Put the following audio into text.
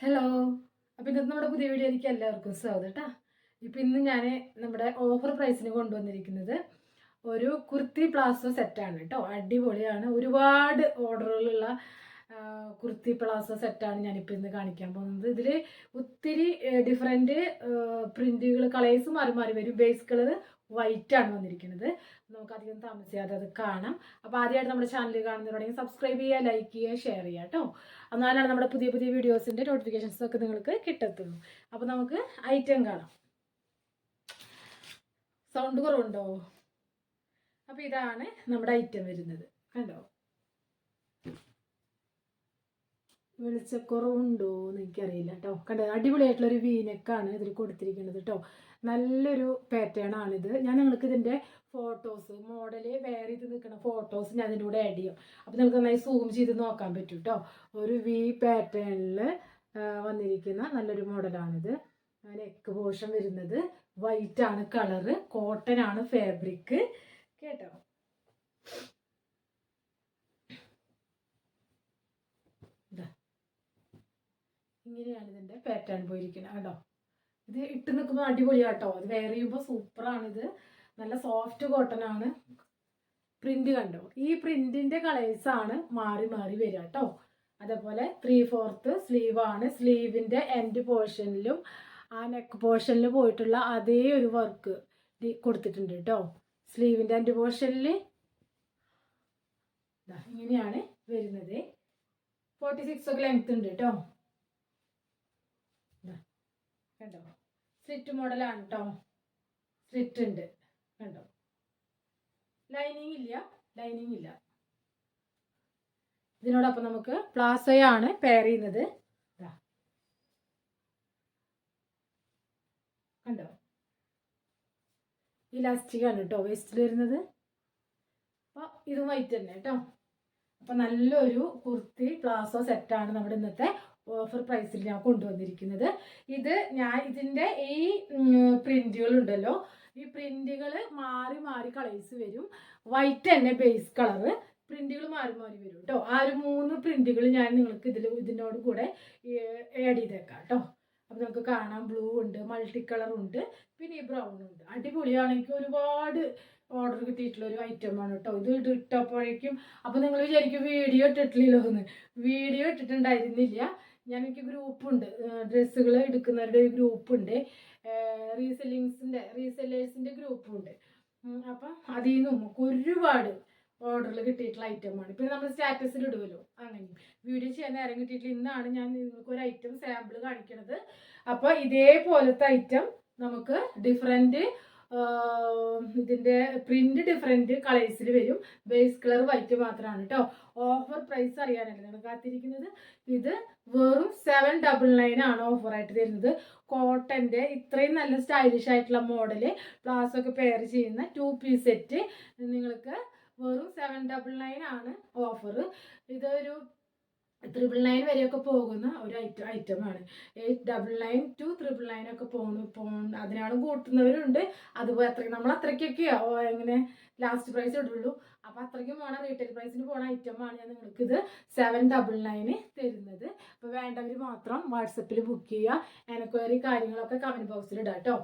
Hello അപ്പം ഇന്നത്തെ നമ്മുടെ പുതിയ വീഡിയോയിലേക്ക് എല്ലാവർക്കും സ്വാഗതം കേട്ടോ ഇപ്പം ഇന്ന് ഞാൻ നമ്മുടെ ഓഫർ പ്രൈസിന് കൊണ്ടുവന്നിരിക്കുന്നത് ഒരു കുർത്തി പ്ലാസോ സെറ്റാണ് കേട്ടോ അടിപൊളിയാണ്. ഒരുപാട് ഓർഡറുകളുള്ള കുർത്തി പ്ലാസോ സെറ്റാണ് ഞാനിപ്പോൾ ഇന്ന് കാണിക്കാൻ പോകുന്നത്. ഇതിൽ ഒത്തിരി ഡിഫറെന്റ് പ്രിന്റുകൾ കളേഴ്സ് മാറി മാറി വരും. ബേസ് കളർ വൈറ്റ് ആണ് വന്നിരിക്കുന്നത്. നമുക്ക് അധികം താമസിയാതെ അത് കാണാം. അപ്പോൾ ആദ്യമായിട്ട് നമ്മുടെ ചാനൽ കാണുന്നവരുണ്ടെങ്കിൽ സബ്സ്ക്രൈബ് ചെയ്യുക ലൈക്ക് ചെയ്യുക ഷെയർ ചെയ്യുക കേട്ടോ എന്നാലാണ് നമ്മുടെ പുതിയ പുതിയ വീഡിയോസിന്റെ നോട്ടിഫിക്കേഷൻസ് ഒക്കെ നിങ്ങൾക്ക് കിട്ടത്തുള്ളൂ. അപ്പോൾ നമുക്ക് ഐറ്റം കാണാം. സൗണ്ട് കുറവുണ്ടോ? അപ്പോൾ ഇതാണ് നമ്മുടെ ഐറ്റം വരുന്നത്. കണ്ടോ? വെളിച്ചക്കുറവുണ്ടോ എന്ന് എനിക്കറിയില്ല കേട്ടോ കണ്ടോ? അടിപൊളിയായിട്ടുള്ളൊരു വീനക്കാണ് ഇതിൽ കൊടുത്തിരിക്കുന്നത് കേട്ടോ നല്ലൊരു പാറ്റേൺ ആണിത്. ഞാൻ നിങ്ങൾക്ക് ഇതിന്റെ ഫോട്ടോസ് മോഡൽ വേറെ ചെയ്ത് നിൽക്കുന്ന ഫോട്ടോസ് ഞാൻ ഇതിന്റെ കൂടെ ആഡ് ചെയ്യും. അപ്പോൾ നിങ്ങൾക്ക് നന്നായി സൂം ചെയ്ത് നോക്കാൻ പറ്റും കേട്ടോ ഒരു വി പാറ്റേണിൽ വന്നിരിക്കുന്ന നല്ലൊരു മോഡലാണിത് നെക്ക് പോഷൻ വരുന്നത് വൈറ്റ് ആണ് കളറ് കോട്ടൺ ആണ് ഫാബ്രിക് കേട്ടോ. ഇങ്ങനെയാണ് ഇതിന്റെ പാറ്റേൺ പോയിരിക്കുന്നത്. കേട്ടോ ഇത് ഇട്ട് നിൽക്കുമ്പോൾ അടിപൊളിയാട്ടോ. അത് വെയർ ചെയ്യുമ്പോൾ സൂപ്പറാണിത്. നല്ല സോഫ്റ്റ് കോട്ടൺ ആണ്. പ്രിന്റ് കണ്ടോ? ഈ പ്രിന്റിന്റെ കളേഴ്സ് ആണ് മാറി മാറി വരിക കേട്ടോ അതേപോലെ ത്രീ ഫോർത്ത് സ്ലീവ് ആണ് സ്ലീവിന്റെ എൻഡ് പോർഷനിലും ആ നെക്ക് പോർഷനിൽ പോയിട്ടുള്ള അതേ ഒരു വർക്ക് കൊടുത്തിട്ടുണ്ട് കേട്ടോ സ്ലീവിന്റെ എൻഡ് പോർഷനിൽ ഇങ്ങനെയാണ് വരുന്നത്. ഫോർട്ടി സിക്സ് ഒക്കെ ലെങ്ത് ഉണ്ട് കേട്ടോ കണ്ടോ? സ്ലിറ്റ് മോഡലാണ് കേട്ടോ സ്ലിറ്റ് ഉണ്ട്. കണ്ടോ? ലൈനിങ് ഇല്ല. ലൈനിങ് ഇല്ല. ഇതിനോടൊപ്പം നമുക്ക് പ്ലാസയാണ് പെയർ ചെയ്യുന്നത്. കണ്ടോ? ഇലാസ്റ്റിക് ആണ് കേട്ടോ വേസ്റ്റിൽ വരുന്നത്. അപ്പോൾ ഇത് വൈറ്റ് തന്നെ കേട്ടോ അപ്പോൾ നല്ലൊരു കുർത്തി പ്ലാസോ സെറ്റാണ് നമ്മുടെ ഇന്നത്തെ ഓഫർ പ്രൈസിൽ ഞാൻ കൊണ്ടുവന്നിരിക്കുന്നത്. ഇത് ഞാൻ ഇതിന്റെ ഈ പ്രിന്റുകൾ ഉണ്ടല്ലോ ഈ പ്രിന്റുകൾ മാറി മാറി കളേഴ്സ് വരും. വൈറ്റ് തന്നെ ബേസ് കളറ് പ്രിന്റുകൾ മാറി മാറി വരും കേട്ടോ ആ ഒരു മൂന്ന് പ്രിന്റുകൾ ഞാൻ നിങ്ങൾക്ക് ഇതിൽ ഇതിനോട് കൂടെ ആഡ് ചെയ്തേക്കാം കേട്ടോ അപ്പം നമുക്ക് കാണാം. ബ്ലൂ ഉണ്ട് മൾട്ടി കളർ ഉണ്ട് പിന്നെ ഈ ബ്രൗൺ ഉണ്ട്. അടിപൊളിയാണ് എനിക്ക് ഒരുപാട് ഓർഡർ കിട്ടിയിട്ടുള്ള ഒരു ഐറ്റമാണ് കേട്ടോ ഇത് ഇട്ടപ്പോഴേക്കും അപ്പോൾ നിങ്ങൾ വിചാരിക്കും വീഡിയോ ഇട്ടിട്ടില്ലല്ലോ എന്ന് വീഡിയോ ഇട്ടിട്ടുണ്ടായിരുന്നില്ല. ഞാൻ എനിക്ക് ഗ്രൂപ്പുണ്ട് ഡ്രസ്സുകൾ എടുക്കുന്നവരുടെ ഒരു ഗ്രൂപ്പുണ്ട്. റീസെല്ലിങ്സിന്റെ റീസെല്ലേഴ്സിന്റെ ഗ്രൂപ്പുണ്ട്. അപ്പം അതിൽ നിന്നും നമുക്ക് ഒരുപാട് ഓർഡറിൽ കിട്ടിയിട്ടുള്ള ഐറ്റമാണ്. പിന്നെ നമ്മൾ സ്റ്റാറ്റസിൽ ഇടുമല്ലോ അങ്ങനെ. വീഡിയോ ചെയ്യാൻ നേരം കിട്ടിയിട്ടില്ല. ഇന്നാണ് ഞാൻ നിങ്ങൾക്ക് ഒരു ഐറ്റം സാമ്പിൾ കാണിക്കണത്. അപ്പോൾ ഇതേപോലത്തെ ഐറ്റം നമുക്ക് ഡിഫറെന്റ് ഇതിന്റെ പ്രിന്റ് ഡിഫറെന്റ് കളേഴ്സിൽ വരും. ബേസ് കളർ വൈറ്റ് മാത്രമാണ് കേട്ടോ ഓഫർ പ്രൈസ് അറിയാനല്ലേ നിങ്ങൾ കാത്തിരിക്കുന്നത്? ഇത് വെറും സെവൻ ഡബിൾ നയൻ ആണ് ഓഫറായിട്ട് തരുന്നത്. കോട്ടന്റെ ഇത്രയും നല്ല സ്റ്റൈലിഷ് ആയിട്ടുള്ള മോഡൽ ഒക്കെ പെയർ ചെയ്യുന്ന ടു പീസ് സെറ്റ് നിങ്ങൾക്ക് വെറും സെവൻ ഡബിൾ നയൻ ആണ് ഓഫർ ഇതൊരു ത്രിപിൾ നയൻ വരെയൊക്കെ പോകുന്ന ഒരു ഐറ്റം ഐറ്റമാണ്. Double nine to triple nine ഒക്കെ പോണു പോ അതിനാണ് കൂട്ടുന്നവരുണ്ട്. അതുപോലെ അത്രയ്ക്ക് നമ്മൾ അത്രയ്ക്കൊക്കെയോ എങ്ങനെ ലാസ്റ്റ് പ്രൈസ് ഇടുള്ളൂ. അപ്പോൾ അത്രയ്ക്കും പോണ റീറ്റെയിൽ പ്രൈസിന് പോണ ഐറ്റമാണ് ഞാൻ നിങ്ങൾക്ക് ഇത് സെവൻ ഡബിൾ നയന് തരുന്നത്. അപ്പോൾ വേണ്ടവർ മാത്രം വാട്സപ്പിൽ ബുക്ക് ചെയ്യുക. എനക്വയറി കാര്യങ്ങളൊക്കെ കമന്റ് ബോക്സിൽ ഇടാം കേട്ടോ